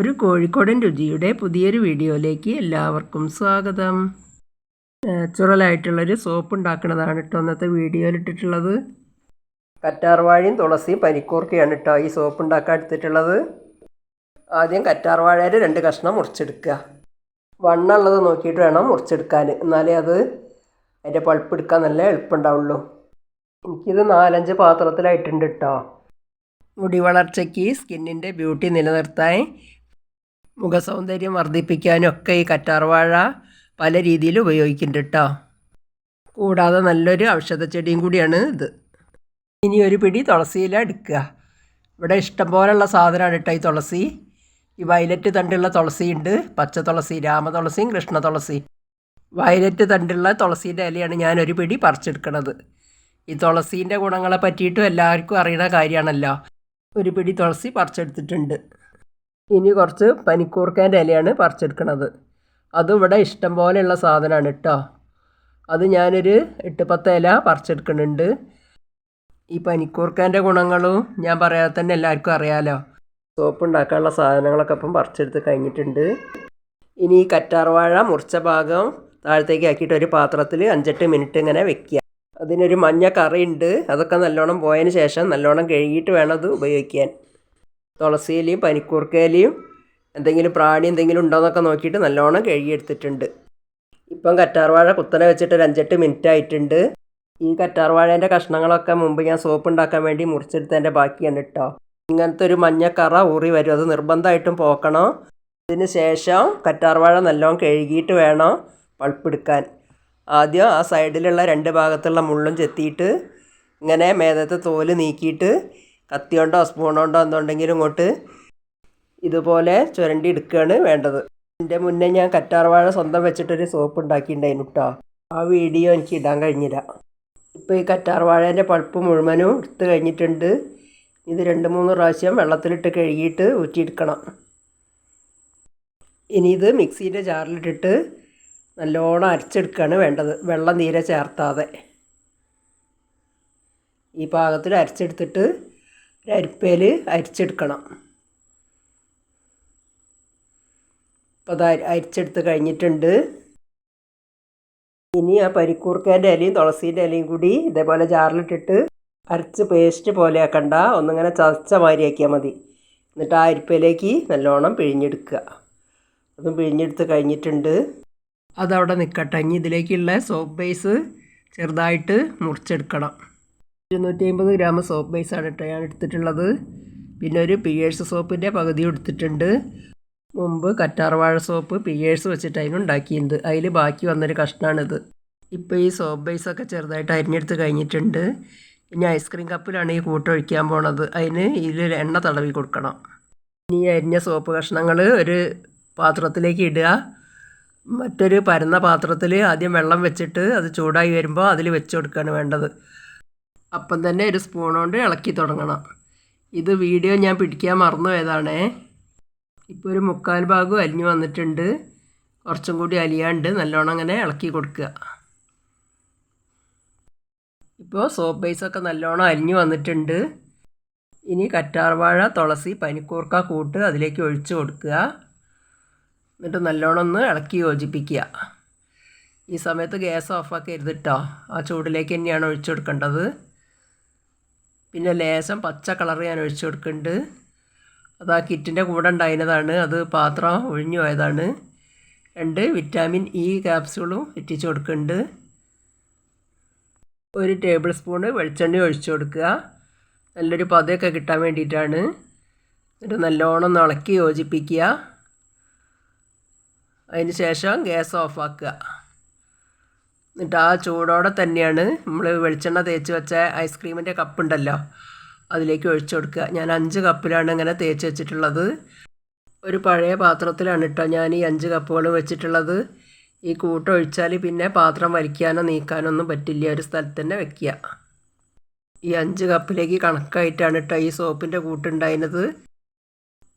ഒരു കോഴിക്കോടൻ രുചിയുടെ പുതിയൊരു വീഡിയോയിലേക്ക് എല്ലാവർക്കും സ്വാഗതം. നാച്ചുറലായിട്ടുള്ളൊരു സോപ്പ് ഉണ്ടാക്കുന്നതാണ് കേട്ടോ അന്നത്തെ വീഡിയോയിൽ ഇട്ടിട്ടുള്ളത്. കറ്റാർവാഴയും തുളസിയും പനിക്കൂർക്കയാണ് കേട്ടോ ഈ സോപ്പ് ഉണ്ടാക്കാൻ എടുത്തിട്ടുള്ളത്. ആദ്യം കറ്റാർവാഴയുടെ രണ്ട് കഷ്ണം മുറിച്ചെടുക്കുക. വണ്ണുള്ളത് നോക്കിയിട്ട് വേണം മുറിച്ചെടുക്കാൻ. എന്നാലേ അത് അതിന്റെ പൾപ്പ് എടുക്കാൻ നല്ല എളുപ്പമുണ്ടാവുള്ളൂ. എനിക്കിത് നാലഞ്ച് പാത്രത്തിലായിട്ടുണ്ട് കേട്ടോ. മുടി വളർച്ചയ്ക്ക് സ്കിന്നിന്റെ ബ്യൂട്ടി നിലനിർത്താൻ മുഖസൗന്ദര്യം വർദ്ധിപ്പിക്കാനും ഒക്കെ ഈ കറ്റാർവാഴ പല രീതിയിൽ ഉപയോഗിക്കുന്നുണ്ട് കേട്ടോ കൂടാതെ നല്ലൊരു ഔഷധ ചെടിയും കൂടിയാണ് ഇത്. ഇനി ഒരു പിടി തുളസിയില എടുക്കുക. ഇവിടെ ഇഷ്ടം പോലെയുള്ള സാധനമാണ് കേട്ടോ ഈ തുളസി. ഈ വയലറ്റ് തണ്ടുള്ള തുളസിയുണ്ട് പച്ച തുളസി രാമ രാമതുളസിയും കൃഷ്ണ തുളസി. വയലറ്റ് തണ്ടുള്ള തുളസീന്റെ ഇലയാണ് ഞാൻ ഒരു പിടി പറിച്ചെടുക്കണത്. ഈ തുളസീന്റെ ഗുണങ്ങളെ പറ്റിയിട്ടും എല്ലാവർക്കും അറിയുന്ന കാര്യമാണല്ലോ. ഒരു പിടി തുളസി പറിച്ചെടുത്തിട്ടുണ്ട്. ഇനി കുറച്ച് പനിക്കൂർക്കേന്റെ ഇലയാണ് പറിച്ചെടുക്കുന്നത് അതും ഇവിടെ ഇഷ്ടം പോലെയുള്ള സാധനമാണ് കേട്ടോ. അത് ഞാനൊരു എട്ട് പത്ത് ഇല പറിച്ചെടുക്കുന്നുണ്ട്. ഈ പനിക്കൂർക്കേന്റെ ഗുണങ്ങളും ഞാൻ പറയാതെ തന്നെ എല്ലാവർക്കും അറിയാലോ. സോപ്പ് ഉണ്ടാക്കാനുള്ള സാധനങ്ങളൊക്കെ ഇപ്പം പറിച്ചെടുത്ത് കഴിഞ്ഞിട്ടുണ്ട്. ഇനി ഈ കറ്റാർവാഴ മുറിച്ച ഭാഗം താഴത്തേക്ക് ആക്കിയിട്ട് ഒരു പാത്രത്തിൽ അഞ്ചെട്ട് മിനിറ്റ് ഇങ്ങനെ വെക്കുക. അതിനൊരു മഞ്ഞ കറിയുണ്ട്. അതൊക്കെ നല്ലോണം പോയതിന് ശേഷം നല്ലോണം കഴുകിയിട്ട് വേണം അത് ഉപയോഗിക്കാൻ. തുളസിയിലയും പനിക്കൂർക്കയിലയും എന്തെങ്കിലും പ്രാണി എന്തെങ്കിലും ഉണ്ടോയെന്നൊക്കെ നോക്കിയിട്ട് നല്ലോണം കഴുകിയെടുത്തിട്ടുണ്ട്. ഇപ്പം കറ്റാർവാഴ കുത്തനെ വെച്ചിട്ട് ഒരു അഞ്ചെട്ട് മിനിറ്റ് ആയിട്ടുണ്ട് ഈ കറ്റാർവാഴേന്റെ കഷ്ണങ്ങളൊക്കെ മുമ്പ് ഞാൻ സോപ്പ് ഉണ്ടാക്കാൻ വേണ്ടി മുറിച്ചെടുത്തതിന്റെ ബാക്കിയാണ് കേട്ടോ ഇങ്ങനത്തെ ഒരു മഞ്ഞക്കറ ഊറി വരും. അത് നിർബന്ധമായിട്ടും പോക്കണം. അതിന് ശേഷം കറ്റാർവാഴ നല്ലോണം കഴുകിയിട്ട് വേണം പൾപ്പെടുക്കാൻ. ആദ്യം ആ സൈഡിലുള്ള രണ്ട് ഭാഗത്തുള്ള മുള്ളും ചെത്തിയിട്ട് ഇങ്ങനെ മേധത്തെ തോൽ നീക്കിയിട്ട് കത്തി കൊണ്ടോ സ്പൂൺ കൊണ്ടോ എന്തുണ്ടെങ്കിലും ഇങ്ങോട്ട് ഇതുപോലെ ചുരണ്ടി എടുക്കുകയാണ് വേണ്ടത്. എന്റെ മുന്നേ ഞാൻ കറ്റാർവാഴ സ്വന്തം വെച്ചിട്ടൊരു സോപ്പ് ഉണ്ടാക്കിയിട്ടുണ്ടായിരുന്നു കേട്ടോ. ആ വീഡിയോ എനിക്ക് ഇടാൻ കഴിഞ്ഞില്ല. ഇപ്പോൾ ഈ കറ്റാർവാഴേന്റെ പൾപ്പ് മുഴുവനും എടുത്ത് കഴിഞ്ഞിട്ടുണ്ട്. ഇത് രണ്ട് മൂന്ന് പ്രാവശ്യം വെള്ളത്തിലിട്ട് കഴുകിയിട്ട് ഊറ്റിയെടുക്കണം. ഇനി ഇത് മിക്സീന്റെ ജാറിലിട്ടിട്ട് നല്ലോണം അരച്ചെടുക്കുകയാണ് വേണ്ടത്. വെള്ളം തീരെ ചേർത്താതെ. ഈ പാകത്തിൽ അരച്ചെടുത്തിട്ട് അരിപ്പയിൽ അരിച്ചെടുക്കണം. അപ്പോൾ അത് അരിച്ചെടുത്ത് കഴിഞ്ഞിട്ടുണ്ട്. ഇനി ആ പരിക്കൂർക്കേന്റെ ഇലയും തുളസീന്റെ ഇലയും കൂടി ഇതേപോലെ ജാറിലിട്ടിട്ട് അരച്ച് പേസ്റ്റ് പോലെ ആക്കണ്ട. ഒന്നിങ്ങനെ ചതച്ച മാതിരി ആക്കിയാൽ മതി. എന്നിട്ട് ആ അരിപ്പയിലേക്ക് നല്ലോണം പിഴിഞ്ഞെടുക്കുക. അതും പിഴിഞ്ഞെടുത്ത് കഴിഞ്ഞിട്ടുണ്ട്. അതവിടെ നിൽക്കട്ടെ ഇനി ഇതിലേക്കുള്ള സോപ്പ് ബേസ് ചെറുതായിട്ട് മുറിച്ചെടുക്കണം. ഇരുന്നൂറ്റി അമ്പത് ഗ്രാം സോപ്പ് ബേസാണ് കേട്ടോ ഞാൻ എടുത്തിട്ടുള്ളത്. പിന്നെ ഒരു പിയേഴ്സ് സോപ്പിന്റെ പകുതി എടുത്തിട്ടുണ്ട്. മുമ്പ് കറ്റാർവാഴ സോപ്പ് പിയേഴ്സ് വെച്ചിട്ട് ഉണ്ടാക്കിയത് അതിൽ ബാക്കി വന്നൊരു കഷ്ണമാണിത് ഇപ്പോൾ ഈ സോപ്പ് ബേസൊക്കെ ചെറുതായിട്ട് അരിഞ്ഞെടുത്ത് കഴിഞ്ഞിട്ടുണ്ട്. ഇനി ഐസ്ക്രീം കപ്പിലാണ് ഈ കൂട്ടൊഴിക്കാൻ പോണത്. അതിന് ഇതിൽ എണ്ണ തടവി കൊടുക്കണം. ഇനി അരിഞ്ഞ സോപ്പ് കഷ്ണങ്ങൾ ഒരു പാത്രത്തിലേക്ക് ഇടുക. മറ്റൊരു പരന്ന പാത്രത്തിൽ ആദ്യം വെള്ളം വെച്ചിട്ട് അത് ചൂടായി വരുമ്പോൾ അതിൽ വെച്ച് കൊടുക്കുകയാണ് വേണ്ടത്. അപ്പം തന്നെ ഒരു സ്പൂൺ കൊണ്ട് ഇളക്കി തുടങ്ങണം. ഇത് വീഡിയോ ഞാൻ പിടിക്കാൻ മറന്നു പോയതാണേ. ഇപ്പോൾ ഒരു മുക്കാൽ ഭാഗം അലിഞ്ഞു വന്നിട്ടുണ്ട്. കുറച്ചും കൂടി അലിയാണ്ട് നല്ലോണം അങ്ങനെ ഇളക്കി കൊടുക്കുക. ഇപ്പോൾ സോപ്പ് ബേസൊക്കെ നല്ലോണം അലിഞ്ഞു വന്നിട്ടുണ്ട്. ഇനി കറ്റാർവാഴ തുളസി പനിക്കൂർക്ക കൂട്ട് അതിലേക്ക് ഒഴിച്ചു കൊടുക്കുക. എന്നിട്ട് നല്ലോണം ഒന്ന് ഇളക്കി യോജിപ്പിക്കുക. ഈ സമയത്ത് ഗ്യാസ് ഓഫാക്കരുത് കേട്ടോ ആ ചൂടിലേക്ക് തന്നെയാണ് ഒഴിച്ചു കൊടുക്കേണ്ടത്. പിന്നെ ലേശം പച്ച കളർ ഞാൻ ഒഴിച്ചു കൊടുക്കുന്നുണ്ട്. അത് ആ കിറ്റിന്റെ കൂടെ ഉണ്ടായിരുന്നതാണ്. അത് പാത്രം ഒഴിഞ്ഞു പോയതാണ്. രണ്ട് വിറ്റാമിൻ ഇ ക്യാപ്സ്യൂളും എത്തിച്ചു കൊടുക്കുന്നുണ്ട്. ഒരു ടേബിൾ സ്പൂണ് വെളിച്ചെണ്ണ ഒഴിച്ചു കൊടുക്കുക. നല്ലൊരു പതയൊക്കെ കിട്ടാൻ വേണ്ടിയിട്ടാണ്. എന്നിട്ട് നല്ലോണം ഇളക്കി യോജിപ്പിക്കുക. അതിന് ശേഷം ഗ്യാസ് ഓഫാക്കുക എന്നിട്ട് ആ ചൂടോടെ തന്നെയാണ് നമ്മൾ വെളിച്ചെണ്ണ തേച്ച് വെച്ച ഐസ്ക്രീമിന്റെ കപ്പുണ്ടല്ലോ അതിലേക്ക് ഒഴിച്ചു കൊടുക്കുക. ഞാൻ അഞ്ച് കപ്പിലാണ് ഇങ്ങനെ തേച്ച് വെച്ചിട്ടുള്ളത്. ഒരു പഴയ പാത്രത്തിലാണ് കേട്ടോ ഞാൻ ഈ അഞ്ച് കപ്പുകളും വെച്ചിട്ടുള്ളത്. ഈ കൂട്ട് ഒഴിച്ചാൽ പിന്നെ പാത്രം വലിക്കാനോ നീക്കാനോ ഒന്നും പറ്റില്ല ഒരു സ്ഥലത്ത് തന്നെ വെക്കുക. ഈ അഞ്ച് കപ്പിലേക്ക് കണക്കായിട്ടാണ് കേട്ടോ ഈ സോപ്പിന്റെ കൂട്ടുണ്ടായിരുന്നത്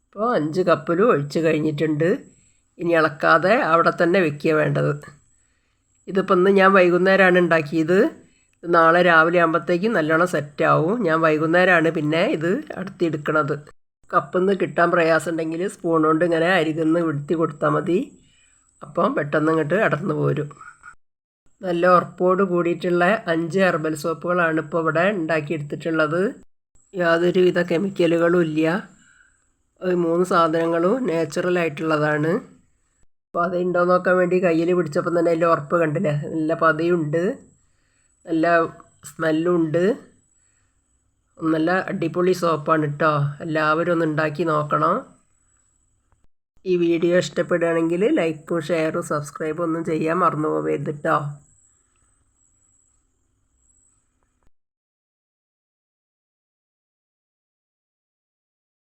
ഇപ്പോൾ അഞ്ച് കപ്പിലും ഒഴിച്ച് കഴിഞ്ഞിട്ടുണ്ട്. ഇനി ഇളക്കാതെ അവിടെ തന്നെ വെക്കുക വേണ്ടത്. ഇതിപ്പോൾ ഇന്ന് ഞാൻ വൈകുന്നേരമാണ് ഉണ്ടാക്കിയത്. നാളെ രാവിലെ ആകുമ്പോഴത്തേക്കും നല്ലോണം സെറ്റാവും ഞാൻ വൈകുന്നേരമാണ് പിന്നെ ഇത് അടുത്തെടുക്കണത് കപ്പിന്ന് കിട്ടാൻ പ്രയാസമുണ്ടെങ്കിൽ സ്പൂൺ കൊണ്ട് ഇങ്ങനെ അരികുന്ന് വിടുത്തി കൊടുത്താൽ മതി. അപ്പം പെട്ടെന്ന് ഇങ്ങോട്ട് അടർന്നു പോരും. നല്ല ഉറപ്പോട് കൂടിയിട്ടുള്ള അഞ്ച് ഹെർബൽ സോപ്പുകളാണ് ഇപ്പോൾ ഇവിടെ ഉണ്ടാക്കിയെടുത്തിട്ടുള്ളത് യാതൊരുവിധ കെമിക്കലുകളും ഇല്ല. മൂന്ന് സാധനങ്ങളും നാച്ചുറൽ പതയുണ്ടോ നോക്കാൻ വേണ്ടി കയ്യിൽ പിടിച്ചപ്പം തന്നെ അതിന്റെ ഉറപ്പ് കണ്ടില്ല? നല്ല പതയുണ്ട്. നല്ല സ്മെല്ലും ഉണ്ട് നല്ല അടിപൊളി സോപ്പാണ് കേട്ടോ എല്ലാവരും ഒന്ന് ഉണ്ടാക്കി നോക്കണം. ഈ വീഡിയോ ഇഷ്ടപ്പെടുകയാണെങ്കിൽ ലൈക്കും ഷെയറും സബ്സ്ക്രൈബും ഒന്നും ചെയ്യാൻ മറന്നു പോകരുത് കേട്ടോ